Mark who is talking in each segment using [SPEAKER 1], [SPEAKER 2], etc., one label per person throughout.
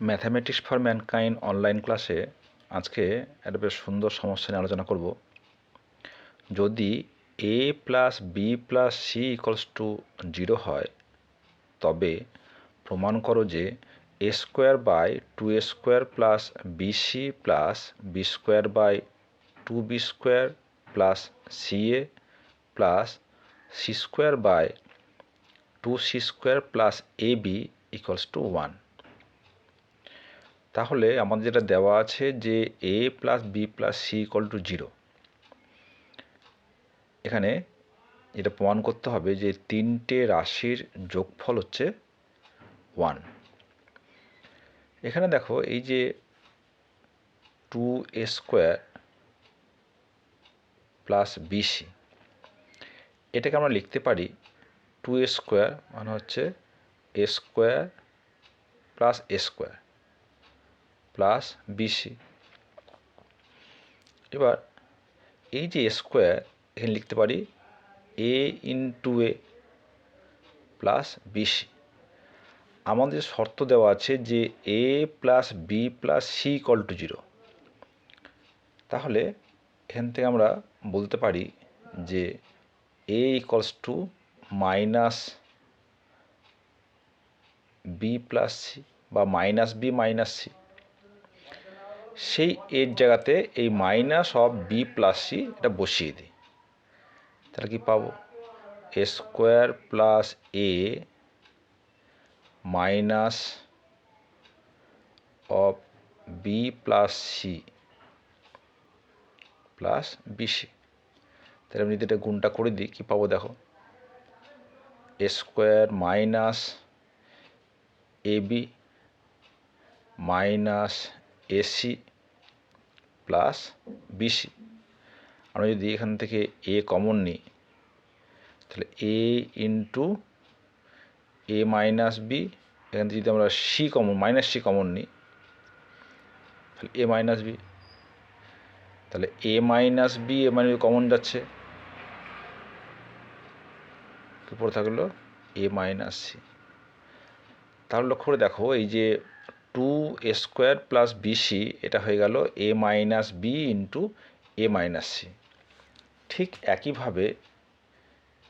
[SPEAKER 1] Mathematics for mankind online ক্লাসে আজকে একটা বেশ সুন্দর সমস্যা নিয়ে আলোচনা করব। যদি A plus B plus C equals to zero হয়, তবে প্রমাণ করো যে A square by two A square plus BC plus B square by two B square plus C A plus C square by two C square plus A B equals to one তাহলে আমাদের যেটা দেওয়া আছে যে A plus B plus C equal to zero এখানে যেটা প্রমাণ করতে হবে যে তিনটে রাশির যোগফল হচ্ছে ওয়ান এখানে দেখো এই যে two A square plus BC এটাকে আমরা লিখতে পারি টু এ স্কোয়ার মানে হচ্ছে A square plus A square plus BC এবার এই যে স্কোয়ার এখানে লিখতে পারি A into A plus BC আমাদের শর্ত দেওয়া আছে যে A plus B plus C equal to zero তাহলে এখান থেকে আমরা বলতে পারি যে A equals to minus B plus C বা মাইনাস বি মাইনাস সি সেই এর জায়গাতে এই minus of B plus C এটা বসিয়ে দিই। তাহলে কি পাবো? A square plus A minus of B plus C plus BC তাহলে আমি যদি এটা গুণটা করে দিই, কী পাবো দেখো? A square minus A B minus AC plus BC আমরা যদি এখান থেকে এ কমন নিই, তাহলে A into A minus B এখান থেকে যদি আমরা C common minus C common নিই, তাহলে এ মাইনাস বি তাহলে A minus B A minus B common যাচ্ছে। পরে থাকল এ মাইনাস সি তাহলে লক্ষ্য করে দেখো, এই যে two A square plus BC এটা হয়ে গেল A minus B into A minus C ঠিক একইভাবে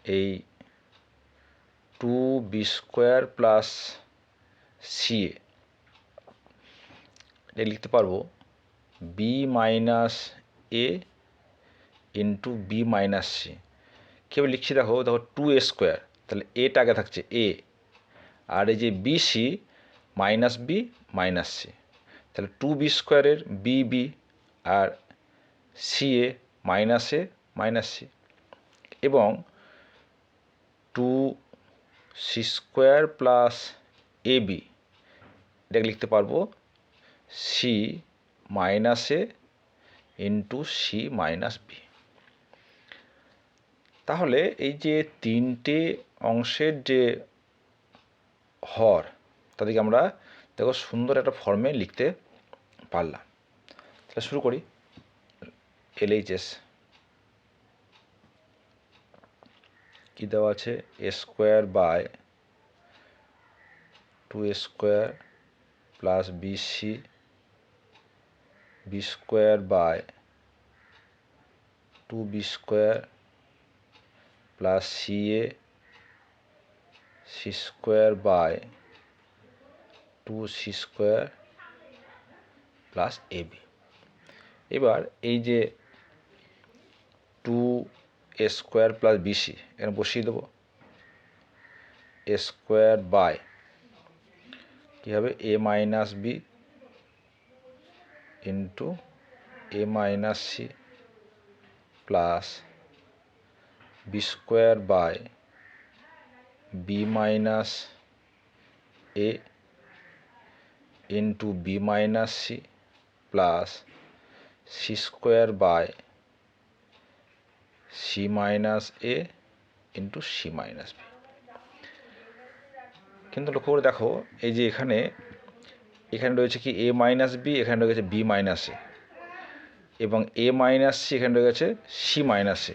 [SPEAKER 1] এই two B square plus C A লিখতে পারব B minus A into B minus C কীভাবে লিখছি দেখো দেখো টু এ স্কোয়ার তাহলে এটা আগে থাকছে এ আর এই যে BC minus B, minus C. তাহলে টু বি স্কোয়ারের B B R C A minus A, minus C. এবং two C square plus A B এটাকে লিখতে পারব C minus A into C minus B তাহলে এই যে তিনটে অংশের যে হর তাদেরকে আমরা দেখো সুন্দর একটা ফর্মে লিখতে পারলাম। তাহলে শুরু করি। এলএইচএস কি দেওয়া আছে? A square by two A square plus BC B square by two B square plus C A C square by two C square plus A B. এবার এই যে two A square plus BC এখানে বসিয়ে দেবো। A square by কী হবে? A minus B into A minus C plus B square by B minus A into B minus C plus C square by C minus A into C minus B কিন্তু লক্ষ্য করে দেখো, এই যে এখানে এখানে রয়েছে কি এ মাইনাস বি এখানে রয়েছে বি মাইনাস এ এবং এ মাইনাস সি এখানে রয়েছে সি মাইনাস এ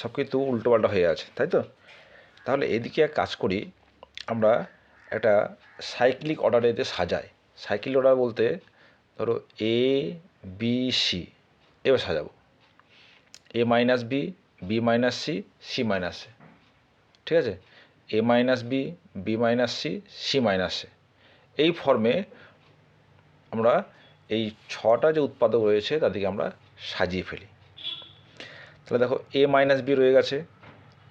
[SPEAKER 1] সব কিন্তু উল্টোপাল্টা হয়ে আছে, তাই তো? তাহলে এদিকে এক কাজ করি, আমরা একটা সাইক্লিক অর্ডারে সাজাই। সাইকেল অর্ডার বলতে ধরো এ বি সি এবার সাজাবো। A minus B B minus C C minus A ঠিক আছে? A minus B B minus C C minus A এই ফর্মে আমরা এই ছটা যে উৎপাদক রয়েছে তাদেরকে আমরা সাজিয়ে ফেলি। তাহলে দেখো এ মাইনাস বি রয়ে গেছে,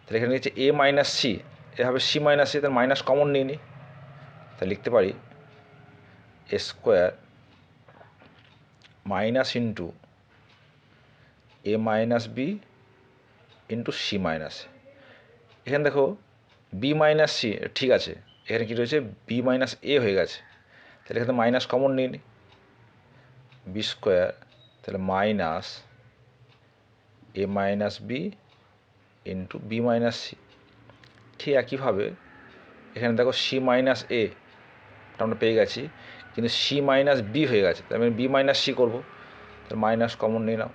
[SPEAKER 1] তাহলে এখানে হচ্ছে এ মাইনাস সি এ হবে সি মাইনাস সি তার মাইনাস কমন নিয়ে নিই তাহলে লিখতে পারি square minus into A minus B into C minus এখানে দেখো বি মাইনাস সি ঠিক আছে। এখানে কী রয়েছে? বি মাইনাস এ হয়ে গেছে। তাহলে এখানে মাইনাস কমন নিয়ে নিই বি স্কোয়ার তাহলে minus A minus B into B minus C ঠিক একইভাবে, এখানে দেখো সি মাইনাস এ আমরা পেয়ে গেছি। কিন্তু সি মাইনাস বি হয়ে গেছে, তার মানে বি মাইনাস সি করব তাহলে মাইনাস কমন নিয়ে নাও।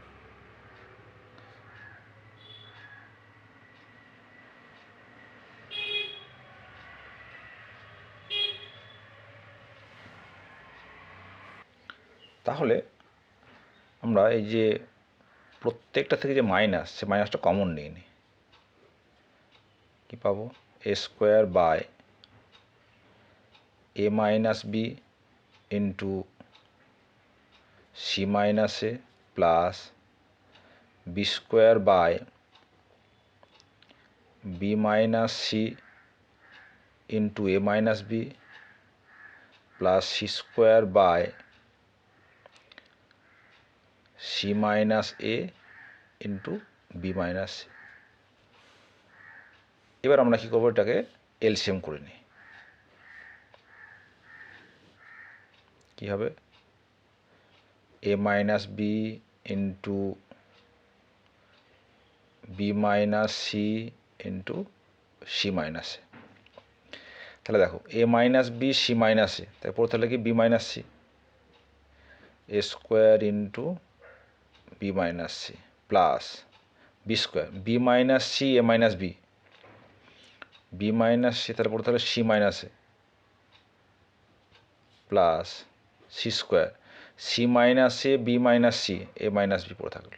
[SPEAKER 1] তাহলে আমরা এই যে প্রত্যেকটা থেকে যে মাইনাস, সে মাইনাসটা কমন নিয়ে নিই কী পাবো? A square by A minus B into C minus A plus B square by B minus C into A minus B plus C square by C minus A into B minus এবার আমরা কী করব? এটাকে LCM করে নিই। কী হবে? A minus B into B minus C into C minus A তাহলে দেখো A minus B C minus A তারপর তাহলে কি? B minus C A square into B minus C plus B square B minus C A minus B B minus C তারপর তাহলে C minus A plus C square, C minus A, B minus C, A minus B পড়ে থাকল।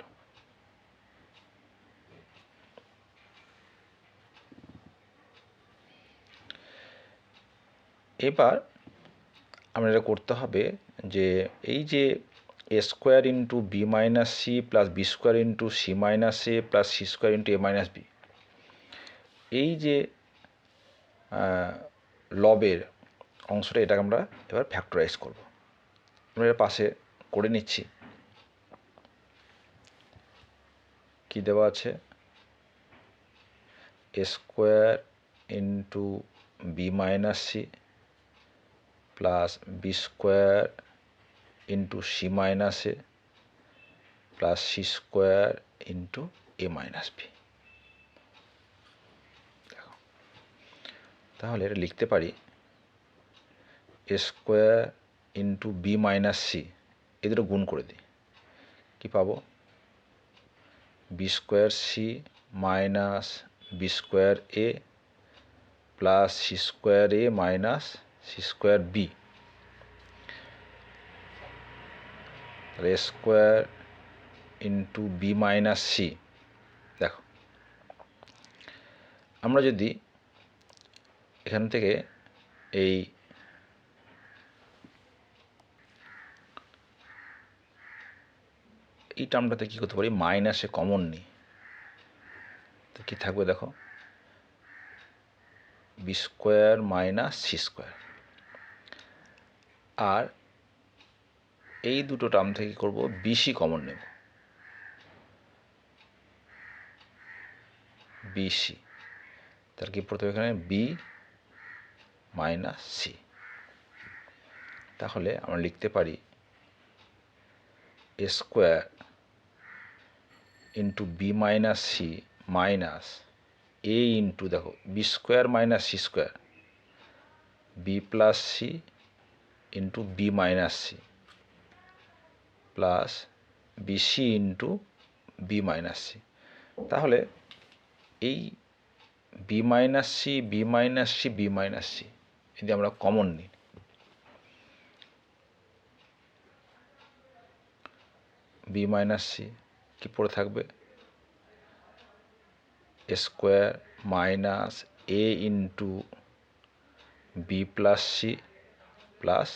[SPEAKER 1] এবার আমরা এটা করতে হবে যে এই যে A square into B minus C plus B square into C minus A plus C square into A minus B, এই যে লবের অংশটা এটাকে আমরা এবার ফ্যাক্টরাইজ করব। আমরা পাশে করে নিচ্ছি। কি দেওয়া আছে? A square into B minus C plus B square into C minus A plus C square into A minus B তাহলে এটা লিখতে পারি। A square into B minus C এদের গুণ করে দিই। কী পাবো? B square C minus B square A plus C square A minus C square B তাহলে square into B minus C দেখো। আমরা যদি এখান থেকে এই এই টার্মটাতে কী করতে পারি মাইনাসে কমন নিই। তো কী থাকবে দেখো? B square minus C square আর এই দুটো টার্ম থেকে করব? বিসি কমন নেব। বিসি তার কি প্রথমে এখানে? বি মাইনাস সি তাহলে আমরা লিখতে পারি square into B minus C minus A into দেখো B square minus C square B plus C into B minus C plus B BC into B minus C তাহলে এই B minus C B minus C B minus C যদি আমরা common নিই B minus C কী পড়ে থাকবে? Square minus A into B plus C plus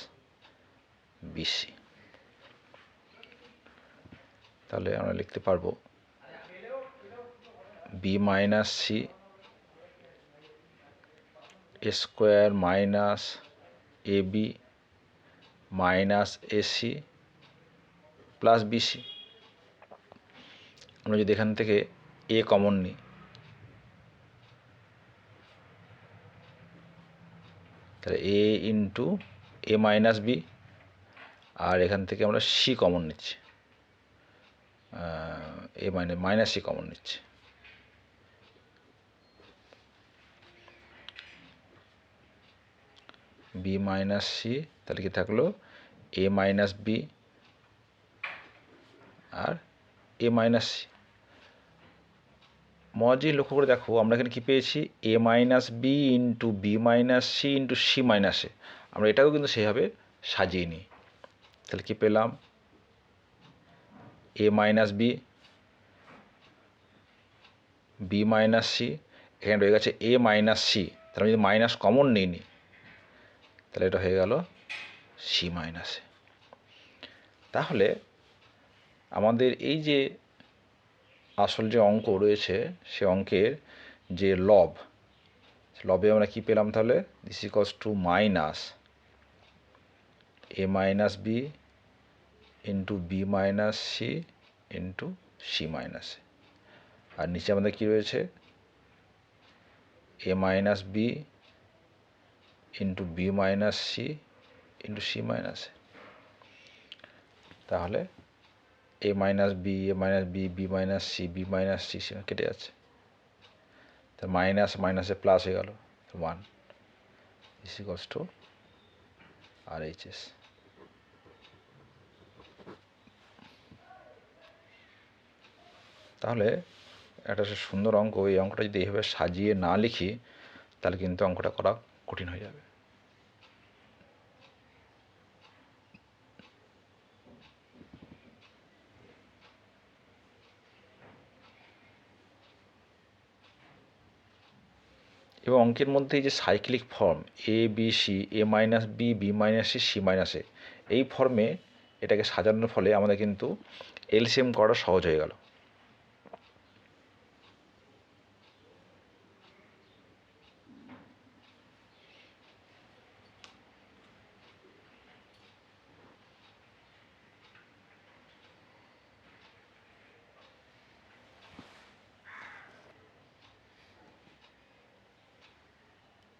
[SPEAKER 1] BC তাহলে আমরা লিখতে পারব B minus C square minus A B minus AC plus BC আমরা যদি এখান থেকে এ কমন নিই, তাহলে A into A minus B আর এখান থেকে আমরা সি কমন নিচ্ছি। A minus minus C common নিচ্ছি। বি মাইনাস সি তাহলে কি থাকল? এ মাইনাস বি আর এ মাইনাস সি মজি লক্ষ্য করে দেখো, আমরা এখানে কী পেয়েছি? A minus B into B minus C into C minus A আমরা এটাকেও কিন্তু সেইভাবে সাজিয়ে নিই। তাহলে কী পেলাম? A minus B B minus C এখানে রয়ে গেছে এ মাইনাস সি তাহলে আমি যদি মাইনাস কমন নিই নি তাহলে এটা হয়ে গেল সি মাইনাসে তাহলে আমাদের এই যে আসল যে অঙ্ক রয়েছে, সে অঙ্কের যে লব লবে আমরা কি পেলাম তাহলে? This equals to minus A minus B into B minus C into C minus আর নিচে আমাদের কি রয়েছে? A minus B into B minus C into C minus তাহলে A minus B A minus B B minus C B minus C C কেটে যাচ্ছে। তা minus মাইনাসে plus হয়ে গেল। One is equals to R H S তাহলে একটা সুন্দর অঙ্ক, এই অঙ্কটা যদি এইভাবে সাজিয়ে না লিখি, তাহলে কিন্তু অঙ্কটা করা কঠিন হয়ে যাবে। এবং অঙ্কের মধ্যে যে cyclic form A B C A minus B B minus C C minus A এই ফর্মে এটাকে সাজানোর ফলে আমাদের কিন্তু এলসিএম করা সহজ হয়ে গেল।